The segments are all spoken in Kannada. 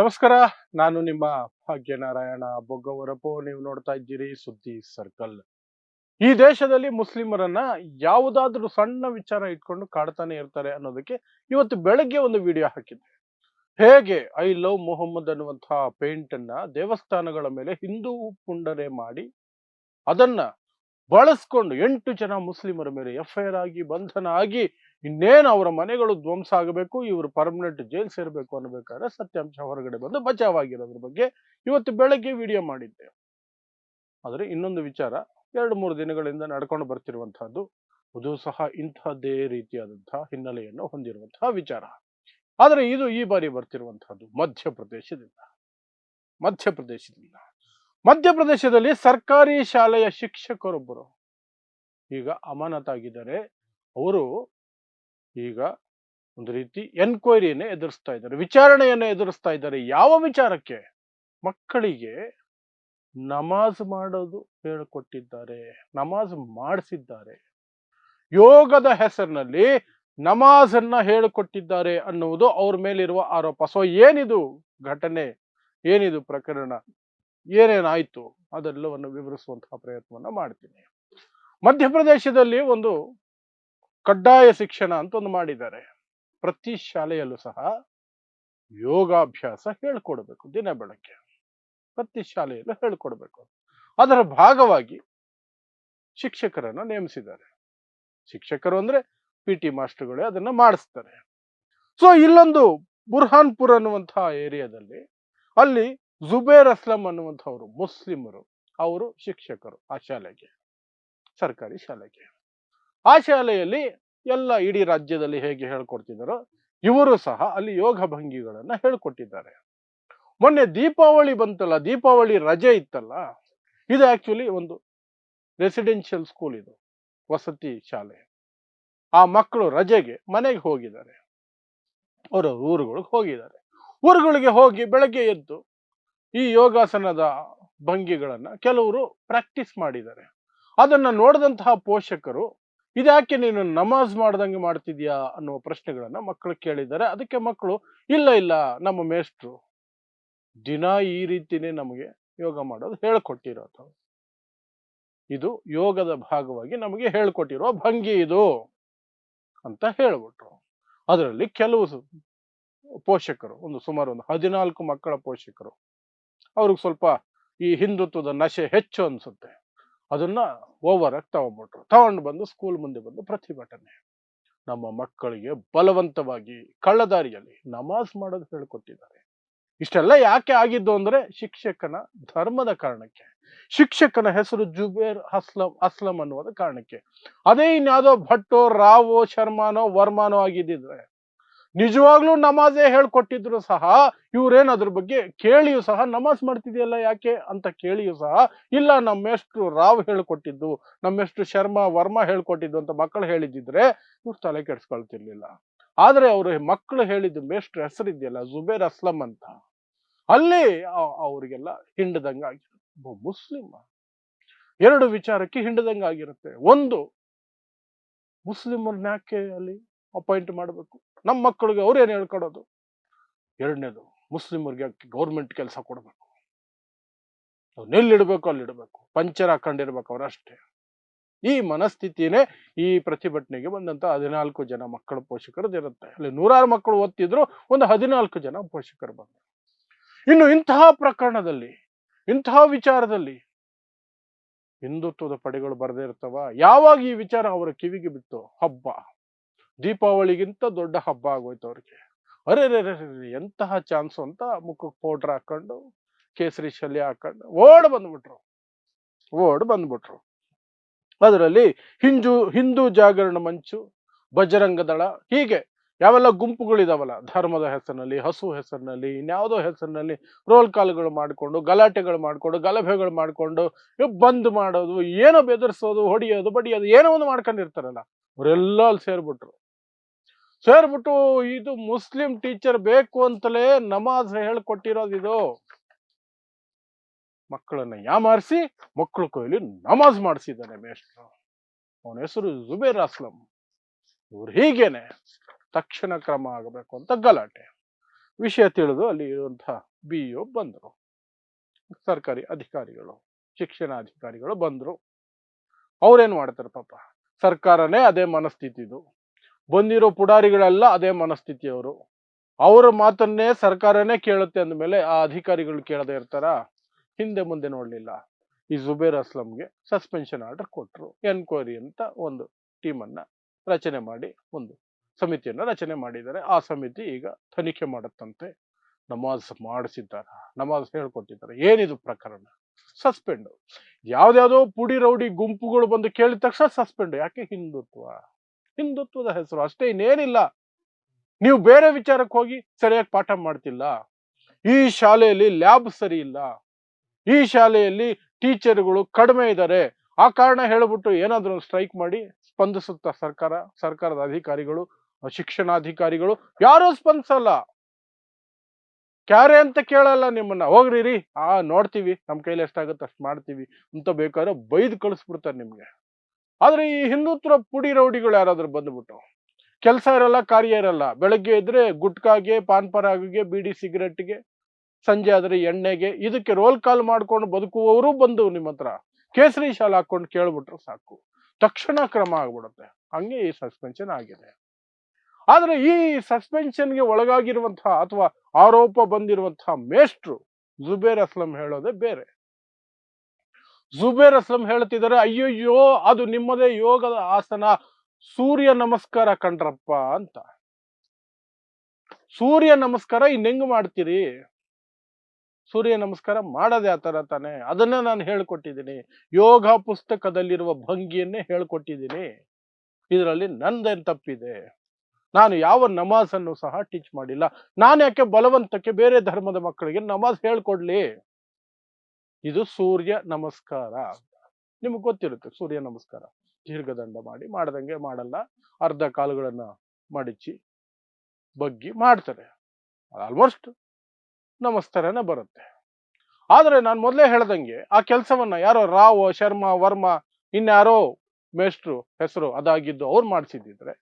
ನಮಸ್ಕಾರ, ನಾನು ನಿಮ್ಮ ಭಾಗ್ಯನಾರಾಯಣ ಬೊಗ್ಗವರಪು. ನೀವು ನೋಡ್ತಾ ಇದ್ದೀರಿ ಸುದ್ದಿ ಸರ್ಕಲ್. ಈ ದೇಶದಲ್ಲಿ ಮುಸ್ಲಿಮರನ್ನ ಯಾವುದಾದ್ರೂ ಸಣ್ಣ ವಿಚಾರ ಇಟ್ಕೊಂಡು ಕಾಡ್ತಾನೆ ಇರ್ತಾರೆ ಅನ್ನೋದಕ್ಕೆ ಇವತ್ತು ಬೆಳಗ್ಗೆ ಒಂದು ವಿಡಿಯೋ ಹಾಕಿದ್ದೆ. ಹೇಗೆ ಐ ಲವ್ ಮೊಹಮ್ಮದ್ ಅನ್ನುವಂತಹ ಪೇಂಟ್ ಅನ್ನ ದೇವಸ್ಥಾನಗಳ ಮೇಲೆ ಹಿಂದೂ ಪುಂಡರೆ ಮಾಡಿ ಅದನ್ನ ಬಳಸ್ಕೊಂಡು ಎಂಟು ಜನ ಮುಸ್ಲಿಮರ ಮೇಲೆ ಎಫ್ ಐ ಆರ್ ಆಗಿ ಬಂಧನ ಆಗಿ ಇನ್ನೇನು ಅವರ ಮನೆಗಳು ಧ್ವಂಸ ಆಗಬೇಕು, ಇವರು ಪರ್ಮನೆಂಟ್ ಜೈಲ್ ಸೇರಬೇಕು ಅನ್ನಬೇಕಾದ್ರೆ ಸತ್ಯಾಂಶ ಹೊರಗಡೆ ಬಂದು ಬಚಾವಾಗಿರೋದ್ರ ಬಗ್ಗೆ ಇವತ್ತು ಬೆಳಗ್ಗೆ ವಿಡಿಯೋ ಮಾಡಿದ್ದೆ. ಆದರೆ ಇನ್ನೊಂದು ವಿಚಾರ, ಎರಡು ಮೂರು ದಿನಗಳಿಂದ ನಡ್ಕೊಂಡು ಬರ್ತಿರುವಂತಹದ್ದು ಅದು ಸಹ ಇಂತಹದ್ದೇ ರೀತಿಯಾದಂತಹ ಹಿನ್ನೆಲೆಯನ್ನು ಹೊಂದಿರುವಂತಹ ವಿಚಾರ. ಆದರೆ ಇದು ಈ ಬಾರಿ ಬರ್ತಿರುವಂತಹದ್ದು ಮಧ್ಯಪ್ರದೇಶದಿಂದ. ಮಧ್ಯಪ್ರದೇಶದಿಂದ. ಮಧ್ಯಪ್ರದೇಶದಲ್ಲಿ ಸರ್ಕಾರಿ ಶಾಲೆಯ ಶಿಕ್ಷಕರೊಬ್ಬರು. ಈಗ ಅಮಾನತಾಗಿದ್ದಾರೆ. ಅವರು ಈಗ ಒಂದು ರೀತಿ ಎನ್ಕ್ವೈರಿಯನ್ನು ಎದುರಿಸ್ತಾ ಇದ್ದಾರೆ. ವಿಚಾರಣೆಯನ್ನು ಎದುರಿಸ್ತಾ ಇದ್ದಾರೆ. ಯಾವ ವಿಚಾರಕ್ಕೆ? ಮಕ್ಕಳಿಗೆ ನಮಾಜ್ ಮಾಡೋದು ಹೇಳಿಕೊಟ್ಟಿದ್ದಾರೆ. ನಮಾಜ್ ಮಾಡಿಸಿದ್ದಾರೆ. ಯೋಗದ ಹೆಸರಿನಲ್ಲಿ ನಮಾಜನ್ನ ಹೇಳಿಕೊಟ್ಟಿದ್ದಾರೆ ಅನ್ನುವುದು ಅವ್ರ ಮೇಲಿರುವ ಆರೋಪ. ಸೊ ಏನಿದು ಘಟನೆ? ಏನಿದು ಪ್ರಕರಣ? ಏನೇನಾಯ್ತು? ಅದೆಲ್ಲವನ್ನು ವಿವರಿಸುವಂತಹ ಪ್ರಯತ್ನವನ್ನು ಮಾಡ್ತೀನಿ. ಮಧ್ಯಪ್ರದೇಶದಲ್ಲಿ ಒಂದು ಕಡ್ಡಾಯ ಶಿಕ್ಷಣ ಅಂತ ಒಂದು ಮಾಡಿದ್ದಾರೆ. ಪ್ರತಿ ಶಾಲೆಯಲ್ಲೂ ಸಹ ಯೋಗಾಭ್ಯಾಸ ಹೇಳ್ಕೊಡ್ಬೇಕು, ದಿನ ಬೆಳಗ್ಗೆ. ಪ್ರತಿ ಶಾಲೆಯಲ್ಲೂ ಹೇಳ್ಕೊಡ್ಬೇಕು. ಅದರ ಭಾಗವಾಗಿ ಶಿಕ್ಷಕರನ್ನು ನೇಮಿಸಿದ್ದಾರೆ. ಶಿಕ್ಷಕರು ಅಂದ್ರೆ ಪಿ ಟಿ ಮಾಸ್ಟರ್ಗಳೇ ಅದನ್ನ ಮಾಡಿಸ್ತಾರೆ. ಸೊ, ಇಲ್ಲೊಂದು ಬುರ್ಹಾನ್ಪುರ್ ಅನ್ನುವಂತಹ ಏರಿಯಾದಲ್ಲಿ ಅಲ್ಲಿ ಜುಬೇರ್ ಅಸ್ಲಂ ಅನ್ನುವಂಥವ್ರು ಮುಸ್ಲಿಮರು, ಅವರು ಶಿಕ್ಷಕರು ಆ ಶಾಲೆಗೆ, ಸರ್ಕಾರಿ ಶಾಲೆಗೆ. ಆ ಶಾಲೆಯಲ್ಲಿ ಎಲ್ಲ ಇಡೀ ರಾಜ್ಯದಲ್ಲಿ ಹೇಗೆ ಹೇಳ್ಕೊಡ್ತಿದ್ದಾರೋ, ಇವರು ಸಹ ಅಲ್ಲಿ ಯೋಗ ಭಂಗಿಗಳನ್ನ ಹೇಳ್ಕೊಟ್ಟಿದ್ದಾರೆ. ಮೊನ್ನೆ ದೀಪಾವಳಿ ಬಂತಲ್ಲ, ದೀಪಾವಳಿ ರಜೆ ಇತ್ತಲ್ಲ, ಇದು ಆಕ್ಚುಲಿ ಒಂದು ರೆಸಿಡೆನ್ಷಿಯಲ್ ಸ್ಕೂಲ್ ಇದು, ವಸತಿ ಶಾಲೆ. ಆ ಮಕ್ಕಳು ರಜೆಗೆ ಮನೆಗೆ ಹೋಗಿದ್ದಾರೆ. ಅವರ ಊರುಗಳಿಗೆ ಹೋಗಿದ್ದಾರೆ. ಊರುಗಳಿಗೆ ಹೋಗಿ ಬೆಳಗ್ಗೆ ಎದ್ದು ಈ ಯೋಗಾಸನದ ಭಂಗಿಗಳನ್ನ ಕೆಲವರು ಪ್ರಾಕ್ಟೀಸ್ ಮಾಡಿದ್ದಾರೆ. ಅದನ್ನ ನೋಡಿದಂತಹ ಪೋಷಕರು ಇದ್ಯಾಕೆ ನೀನು ನಮಾಜ್ ಮಾಡ್ದಂಗೆ ಮಾಡ್ತಿದ್ಯಾ ಅನ್ನುವ ಪ್ರಶ್ನೆಗಳನ್ನ ಮಕ್ಕಳು ಕೇಳಿದ್ದಾರೆ. ಅದಕ್ಕೆ ಮಕ್ಕಳು ಇಲ್ಲ ಇಲ್ಲ, ನಮ್ಮ ಮೇಷ್ಟ್ರು ದಿನ ಈ ರೀತಿನೇ ನಮಗೆ ಯೋಗ ಮಾಡೋದು ಹೇಳ್ಕೊಟ್ಟಿರೋದು. ಇದು ಯೋಗದ ಭಾಗವಾಗಿ ನಮಗೆ ಹೇಳ್ಕೊಟ್ಟಿರೋ ಭಂಗಿ ಇದು ಅಂತ ಹೇಳ್ಬಿಟ್ರು. ಅದರಲ್ಲಿ ಕೆಲವು ಪೋಷಕರು, ಒಂದು ಸುಮಾರು ಒಂದು ಹದಿನಾಲ್ಕು ಮಕ್ಕಳ ಪೋಷಕರು, ಅವ್ರಿಗೆ ಸ್ವಲ್ಪ ಈ ಹಿಂದುತ್ವದ ನಶೆ ಹೆಚ್ಚು ಅನ್ಸುತ್ತೆ. ಅದನ್ನ ಓವರ್ ಆಗಿ ತಗೊಂಡ್ಬಿಟ್ರು. ತಗೊಂಡು ಬಂದು ಸ್ಕೂಲ್ ಮುಂದೆ ಬಂದು ಪ್ರತಿಭಟನೆ. ನಮ್ಮ ಮಕ್ಕಳಿಗೆ ಬಲವಂತವಾಗಿ ಕಳ್ಳದಾರಿಯಲ್ಲಿ ನಮಾಜ್ ಮಾಡೋದು ಹೇಳ್ಕೊಟ್ಟಿದ್ದಾರೆ. ಇಷ್ಟೆಲ್ಲ ಯಾಕೆ ಆಗಿದ್ದು ಅಂದ್ರೆ ಶಿಕ್ಷಕನ ಧರ್ಮದ ಕಾರಣಕ್ಕೆ. ಶಿಕ್ಷಕನ ಹೆಸರು ಜುಬೇರ್ ಅಸ್ಲಂ ಅಸ್ಲಂ ಅನ್ನುವುದ ಕಾರಣಕ್ಕೆ. ಅದೇ ಇನ್ಯಾವುದೋ ಭಟ್ಟೋ, ರಾವೋ, ಶರ್ಮಾನೋ, ವರ್ಮಾನೋ ಆಗಿದ್ದಿದ್ರೆ ನಿಜವಾಗ್ಲೂ ನಮಾಜೇ ಹೇಳ್ಕೊಟ್ಟಿದ್ರು ಸಹ, ಇವ್ರೇನ್ ಅದ್ರ ಬಗ್ಗೆ ಕೇಳಿಯೂ ಸಹ ನಮಾಜ್ ಮಾಡ್ತಿದೆಯಲ್ಲ ಯಾಕೆ ಅಂತ ಕೇಳಿಯೂ ಸಹ ಇಲ್ಲ ನಮ್ಮೆಷ್ಟು ರಾವ್ ಹೇಳ್ಕೊಟ್ಟಿದ್ದು ನಮ್ಮೆಷ್ಟು ಶರ್ಮಾ ವರ್ಮಾ ಹೇಳ್ಕೊಟ್ಟಿದ್ದು ಅಂತ ಮಕ್ಕಳು ಹೇಳಿದ್ದಿದ್ರೆ ಇವ್ರು ತಲೆ ಕೆಡ್ಸ್ಕೊಳ್ತಿರ್ಲಿಲ್ಲ. ಆದ್ರೆ ಅವ್ರು ಮಕ್ಕಳು ಹೇಳಿದ್ದು ಮೇಷ್ಟ್ರ ಹೆಸರಿದೆಯಲ್ಲ ಜುಬೇರ್ ಅಸ್ಲಂ ಅಂತ, ಅಲ್ಲಿ ಅವರಿಗೆಲ್ಲ ಹಿಂಡದಂಗ ಆಗಿರುತ್ತೆ. ಮುಸ್ಲಿಂ ಎರಡು ವಿಚಾರಕ್ಕೆ ಹಿಂಡದಂಗ ಆಗಿರುತ್ತೆ. ಒಂದು ಮುಸ್ಲಿಮರನ್ನ ಯಾಕೆ ಅಲ್ಲಿ ಅಪಾಯಿಂಟ್ ಮಾಡಬೇಕು? ನಮ್ಮ ಮಕ್ಕಳಿಗೆ ಅವ್ರೇನು ಹೇಳ್ಕೊಡೋದು? ಎರಡನೇದು, ಮುಸ್ಲಿಮರಿಗೆ ಗೌರ್ಮೆಂಟ್ ಕೆಲಸ ಕೊಡಬೇಕು? ಅವ್ರನ್ನೆಲ್ಲಿಡಬೇಕು ಅಲ್ಲಿಡಬೇಕು ಪಂಚರ್ ಹಾಕೊಂಡಿರ್ಬೇಕು ಅವರಷ್ಟೇ ಈ ಮನಸ್ಥಿತಿನೇ ಈ ಪ್ರತಿಭಟನೆಗೆ ಬಂದಂತ ಹದಿನಾಲ್ಕು ಜನ ಮಕ್ಕಳ ಪೋಷಕರದ್ದು ಇರುತ್ತೆ. ಅಲ್ಲಿ ನೂರಾರು ಮಕ್ಕಳು ಓದ್ತಿದ್ರು, ಒಂದು ಹದಿನಾಲ್ಕು ಜನ ಪೋಷಕರು ಬಂದರು. ಇನ್ನು ಇಂತಹ ಪ್ರಕರಣದಲ್ಲಿ, ಇಂತಹ ವಿಚಾರದಲ್ಲಿ ಹಿಂದುತ್ವದ ಪಡೆಗಳು ಬರದೇ ಇರ್ತವ? ಯಾವಾಗ ಈ ವಿಚಾರ ಅವರ ಕಿವಿಗೆ ಬಿತ್ತು ಹಬ್ಬ? ದೀಪಾವಳಿಗಿಂತ ದೊಡ್ಡ ಹಬ್ಬ ಆಗೋಯ್ತು ಅವ್ರಿಗೆ. ಅರೆ ಎಂತಹ ಚಾನ್ಸ್ ಅಂತ ಮುಖಕ್ಕೆ ಪೌಡ್ರ್ ಹಾಕೊಂಡು, ಕೇಸರಿ ಶಲ್ಯ ಹಾಕೊಂಡು ಓಡ್ ಬಂದ್ಬಿಟ್ರು. ಓಡ್ ಬಂದ್ಬಿಟ್ರು. ಅದರಲ್ಲಿ ಹಿಂಜು, ಹಿಂದೂ ಜಾಗರಣ ಮಂಚು, ಬಜರಂಗ ದಳ, ಹೀಗೆ ಯಾವೆಲ್ಲ ಗುಂಪುಗಳಿದಾವಲ್ಲ, ಧರ್ಮದ ಹೆಸರಿನಲ್ಲಿ, ಹಸು ಹೆಸರಿನಲ್ಲಿ, ಇನ್ಯಾವುದೋ ಹೆಸರಿನಲ್ಲಿ ರೋಲ್ ಕಾಲ್ಗಳು ಮಾಡಿಕೊಂಡು, ಗಲಾಟೆಗಳು ಮಾಡಿಕೊಂಡು, ಗಲಭೆಗಳು ಮಾಡಿಕೊಂಡು ಬಂದ್ ಮಾಡೋದು, ಏನೋ ಬೆದರ್ಸೋದು, ಹೊಡಿಯೋದು, ಬಡಿಯೋದು, ಏನೋ ಒಂದು ಮಾಡ್ಕೊಂಡಿರ್ತಾರಲ್ಲ, ಅವರೆಲ್ಲ ಅಲ್ಲಿ ಸೇರ್ಬಿಟ್ರು. ಸೇರ್ಬಿಟ್ಟು ಇದು ಮುಸ್ಲಿಂ ಟೀಚರ್ ಬೇಕು ಅಂತಲೇ ನಮಾಜ್ ಹೇಳ್ಕೊಟ್ಟಿರೋದು ಇದು. ಮಕ್ಕಳನ್ನ ಯಾಮಾರಿಸಿ, ಮಕ್ಕಳು ಕೈಲಿ ನಮಾಜ್ ಮಾಡಿಸಿದ್ದಾನೆ ಮೇಷ್ಟ್ರು. ಅವನ ಹೆಸರು ಜುಬೇರ್ ಅಸ್ಲಂ. ಇವ್ರು ಹೀಗೇನೆ. ತಕ್ಷಣ ಕ್ರಮ ಆಗಬೇಕು ಅಂತ ಗಲಾಟೆ. ವಿಷಯ ತಿಳಿದು ಅಲ್ಲಿ ಇರುವಂತಹ ಬಿ ಇ ಬಂದರು. ಸರ್ಕಾರಿ ಅಧಿಕಾರಿಗಳು, ಶಿಕ್ಷಣಾಧಿಕಾರಿಗಳು ಬಂದರು. ಅವ್ರೇನ್ ಮಾಡ್ತಾರೆ ಪಾಪ? ಸರ್ಕಾರನೇ ಅದೇ ಮನಸ್ಥಿತಿದು. ಬಂದಿರೋ ಪುಡಾರಿಗಳೆಲ್ಲ ಅದೇ ಮನಸ್ಥಿತಿಯವರು. ಅವರ ಮಾತನ್ನೇ ಸರ್ಕಾರನೇ ಕೇಳುತ್ತೆ ಅಂದಮೇಲೆ ಆ ಅಧಿಕಾರಿಗಳು ಕೇಳದೆ ಇರ್ತಾರ? ಹಿಂದೆ ಮುಂದೆ ನೋಡಲಿಲ್ಲ. ಈ ಜುಬೇರ್ ಅಸ್ಲಂಗೆ ಸಸ್ಪೆನ್ಷನ್ ಆರ್ಡರ್ ಕೊಟ್ಟರು ಎನ್ಕ್ವೈರಿ ಅಂತ ಒಂದು ಟೀಮನ್ನು ರಚನೆ ಮಾಡಿ, ಒಂದು ಸಮಿತಿಯನ್ನ ರಚನೆ ಮಾಡಿದ್ದಾರೆ. ಆ ಸಮಿತಿ ಈಗ ತನಿಖೆ ಮಾಡುತ್ತಂತೆ. ನಮಾಜ್ ಮಾಡಿಸಿದ್ದಾರ? ನಮಾಜ್ ಹೇಳ್ಕೊಟ್ಟಿದ್ದಾರೆ? ಏನಿದು ಪ್ರಕರಣ? ಸಸ್ಪೆಂಡ್. ಯಾವ್ದಾವುದೋ ಪುಡಿ ರೌಡಿ ಗುಂಪುಗಳು ಬಂದು ಕೇಳಿದ ತಕ್ಷಣ ಸಸ್ಪೆಂಡ್. ಯಾಕೆ ಹಿಂದುತ್ವ? ಹಿಂದುತ್ವದ ಹೆಸರು. ಅಷ್ಟೇ ಇನ್ನೇನಿಲ್ಲ. ನೀವು ಬೇರೆ ವಿಚಾರಕ್ಕೆ ಹೋಗಿ ಸರಿಯಾಗಿ ಪಾಠ ಮಾಡ್ತಿಲ್ಲ. ಈ ಶಾಲೆಯಲ್ಲಿ ಲ್ಯಾಬ್ ಸರಿ ಇಲ್ಲ. ಈ ಶಾಲೆಯಲ್ಲಿ ಟೀಚರ್ಗಳು ಕಡಿಮೆ ಇದ್ದಾರೆ. ಆ ಕಾರಣ ಹೇಳಿಬಿಟ್ಟು ಏನಾದ್ರೂ ಸ್ಟ್ರೈಕ್ ಮಾಡಿ ಸ್ಪಂದಿಸುತ್ತಾ ಸರ್ಕಾರ, ಸರ್ಕಾರದ ಅಧಿಕಾರಿಗಳು, ಶಿಕ್ಷಣಾಧಿಕಾರಿಗಳು, ಯಾರೂ ಸ್ಪಂದಿಸಲ್ಲ. ಕ್ಯಾರೆ ಅಂತ ಕೇಳಲ್ಲ ನಿಮ್ಮನ್ನ. ಹೋಗ್ರಿ ರೀ. ಆ, ನೋಡ್ತೀವಿ. ನಮ್ಮ ಕೈಲಿ ಎಷ್ಟಾಗುತ್ತೆ ಅಷ್ಟು ಮಾಡ್ತೀವಿ. ಅಂತ ಬೇಕಾದ್ರೆ ಬೈದು ಕಳಿಸ್ಬಿಡ್ತಾರೆ ನಿಮ್ಗೆ. ಆದ್ರೆ ಈ ಹಿಂದುತ್ವ ಪುಡಿ ರೌಡಿಗಳು ಯಾರಾದ್ರೂ ಬಂದ್ಬಿಟ್ಟು, ಕೆಲಸ ಇರಲ್ಲ, ಕಾರ್ಯ ಇರಲ್ಲ, ಬೆಳಗ್ಗೆ ಇದ್ರೆ ಗುಟ್ಕಾಗೆ ಪಾನ್ ಪರಾಗಿಗೆ ಬೀಡಿ ಸಿಗರೆಟ್ಗೆ ಸಂಜೆ ಆದ್ರೆ ಎಣ್ಣೆಗೆ, ಇದಕ್ಕೆ ರೋಲ್ ಕಾಲ್ ಮಾಡ್ಕೊಂಡು ಬದುಕುವವರು ಬಂದು ನಿಮ್ಮ ಹತ್ರ ಕೇಸರಿ ಶಾಲೆ ಹಾಕೊಂಡು ಕೇಳ್ಬಿಟ್ರೆ ಸಾಕು. ತಕ್ಷಣ ಕ್ರಮ ಆಗ್ಬಿಡುತ್ತೆ. ಹಂಗೆ ಈ ಸಸ್ಪೆನ್ಷನ್ ಆಗಿದೆ. ಆದ್ರೆ ಈ ಸಸ್ಪೆನ್ಷನ್ಗೆ ಒಳಗಾಗಿರುವಂತಹ ಅಥವಾ ಆರೋಪ ಬಂದಿರುವಂತಹ ಮೇಷ್ಟ್ರು ಜುಬೇರ್ ಅಸ್ಲಂ ಹೇಳೋದೇ ಬೇರೆ. ಜುಬೇರ್ ಅಸ್ಲಂ ಹೇಳ್ತಿದ್ದಾರೆ, ಅಯ್ಯಯ್ಯೋ, ಅದು ನಿಮ್ಮದೇ ಯೋಗದ ಆಸನ. ಸೂರ್ಯ ನಮಸ್ಕಾರ ಕಂಡ್ರಪ್ಪ ಅಂತ. ಸೂರ್ಯ ನಮಸ್ಕಾರ ಇನ್ನೆಂಗ್ ಮಾಡ್ತೀರಿ? ಸೂರ್ಯ ನಮಸ್ಕಾರ ಮಾಡದೆ ಆತರ ತರ ತಾನೆ? ಅದನ್ನ ನಾನು ಹೇಳ್ಕೊಟ್ಟಿದ್ದೀನಿ. ಯೋಗ ಪುಸ್ತಕದಲ್ಲಿರುವ ಭಂಗಿಯನ್ನೇ ಹೇಳ್ಕೊಟ್ಟಿದ್ದೀನಿ. ಇದರಲ್ಲಿ ನಂದೇನ್ ತಪ್ಪಿದೆ? ನಾನು ಯಾವ ನಮಾಜ್ ಅನ್ನು ಸಹ ಟೀಚ್ ಮಾಡಿಲ್ಲ. ನಾನು ಯಾಕೆ ಬಲವಂತಕ್ಕೆ ಬೇರೆ ಧರ್ಮದ ಮಕ್ಕಳಿಗೆ ನಮಾಜ್ ಹೇಳ್ಕೊಡ್ಲಿ? ಇದು ಸೂರ್ಯ ನಮಸ್ಕಾರ. ನಿಮ್ಗೆ ಗೊತ್ತಿರುತ್ತೆ ಸೂರ್ಯ ನಮಸ್ಕಾರ. ದೀರ್ಘದಂಡ ಮಾಡಿ, ಮಾಡ್ದಂಗೆ ಮಾಡಲ್ಲ. ಅರ್ಧ ಕಾಲುಗಳನ್ನ ಮಡಿಚಿ, ಬಗ್ಗಿ ಮಾಡ್ತಾರೆ. ಆಲ್ಮೋಸ್ಟ್ ನಮಸ್ಕಾರನೇ ಬರುತ್ತೆ. ಆದರೆ ನಾನು ಮೊದಲೇ ಹೇಳ್ದಂಗೆ ಆ ಕೆಲಸವನ್ನ ಯಾರೋ ರಾವ್, ಶರ್ಮಾ, ವರ್ಮಾ, ಇನ್ಯಾರೋ ಮೇಷ್ಟ್ರು, ಹೆಸರು ಅದಾಗಿದ್ದು ಅವ್ರು ಮಾಡಿಸಿದ್ದಿದ್ರೆ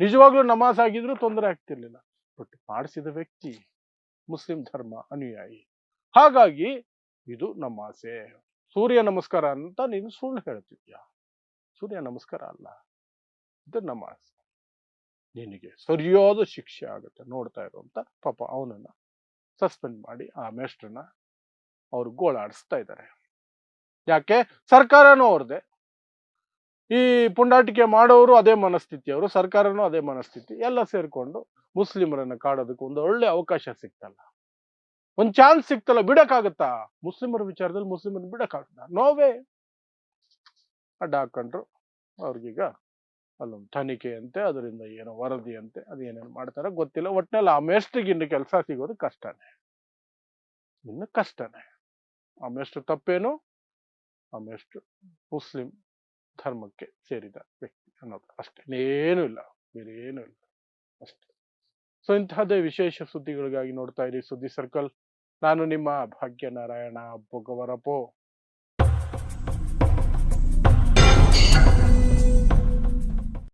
ನಿಜವಾಗ್ಲೂ ನಮಾಜ್ ಆಗಿದ್ರು ತೊಂದರೆ ಆಗ್ತಿರ್ಲಿಲ್ಲ. ಬಟ್ ಮಾಡಿಸಿದ ವ್ಯಕ್ತಿ ಮುಸ್ಲಿಂ ಧರ್ಮ ಅನುಯಾಯಿ. ಹಾಗಾಗಿ ಇದು ನಮ್ಮ ಆಸೆ. ಸೂರ್ಯ ನಮಸ್ಕಾರ ಅಂತ ನೀನು ಸುಳ್ಳು ಹೇಳ್ತಿದ್ಯಾ? ಸೂರ್ಯ ನಮಸ್ಕಾರ ಅಲ್ಲ. ಇದು ಆಸೆ. ನಿನಗೆ ಸರಿಯಾದ ಶಿಕ್ಷೆ ಆಗುತ್ತೆ. ನೋಡ್ತಾ ಇರುವಂತ ಪಾಪ ಅವನನ್ನ ಸಸ್ಪೆಂಡ್ ಮಾಡಿ ಆ ಮೇಷ್ಟ್ರನ್ನ ಅವ್ರು ಗೋಳಾಡಿಸ್ತಾ ಇದ್ದಾರೆ ಯಾಕೆ? ಸರ್ಕಾರನೂ ಅವ್ರದ್ದೇ ಈ ಪುಂಡಾಟಿಕೆ ಮಾಡೋರು ಅದೇ ಮನಸ್ಥಿತಿ ಅವರು, ಸರ್ಕಾರನೂ ಅದೇ ಮನಸ್ಥಿತಿ. ಎಲ್ಲ ಸೇರ್ಕೊಂಡು ಮುಸ್ಲಿಮರನ್ನ ಕಾಡೋದಕ್ಕೆ ಒಂದು ಒಳ್ಳೆ ಅವಕಾಶ ಸಿಕ್ತಲ್ಲ ಒಂದ್ ಚಾನ್ಸ್ ಸಿಕ್ತಲ್ಲ ಬಿಡಕ್ಕಾಗತ್ತಾ? ಮುಸ್ಲಿಮರ ವಿಚಾರದಲ್ಲಿ ಮುಸ್ಲಿಮರ್ ಬಿಡಕ್ಕಾಗತ್ತಾ? ನೋವೇ ಅಡ್ಡ ಹಾಕೊಂಡ್ರು ಅವ್ರಿಗೀಗ ಅಲ್ಲೊಂದು ತನಿಖೆ ಅಂತೆ ಅದರಿಂದ ಏನೋ ವರದಿ ಅಂತೆ ಅದೇನೇನು ಮಾಡ್ತಾರೋ, ಗೊತ್ತಿಲ್ಲ. ಒಟ್ಟಿನಲ್ಲಿ ಆ ಮೇಷ್ಟ್ರಿಗೆ ಇನ್ನು ಕೆಲಸ ಸಿಗೋದು ಕಷ್ಟನೇ. ಇನ್ನು ಕಷ್ಟನೇ. ಆ ಮೇಷ್ಟ್ರು ತಪ್ಪೇನು? ಆ ಮೇಷ್ಟ್ರು ಮುಸ್ಲಿಂ ಧರ್ಮಕ್ಕೆ ಸೇರಿದ ವ್ಯಕ್ತಿ ಅನ್ನೋದು ಅಷ್ಟೇ. ಇನ್ನೇನು ಇಲ್ಲ. ಬೇರೆ ಏನೂ ಇಲ್ಲ. ಸೊ ಇಂತಹದ್ದೇ ವಿಶೇಷ ಸುದ್ದಿಗಳಿಗಾಗಿ ನೋಡ್ತಾ ಇರಿ ಸುದ್ದಿ ಸರ್ಕಲ್. ನಾನು ನಿಮ್ಮ ಭಾಗ್ಯ ನಾರಾಯಣ ಬೊಗವರಪೋ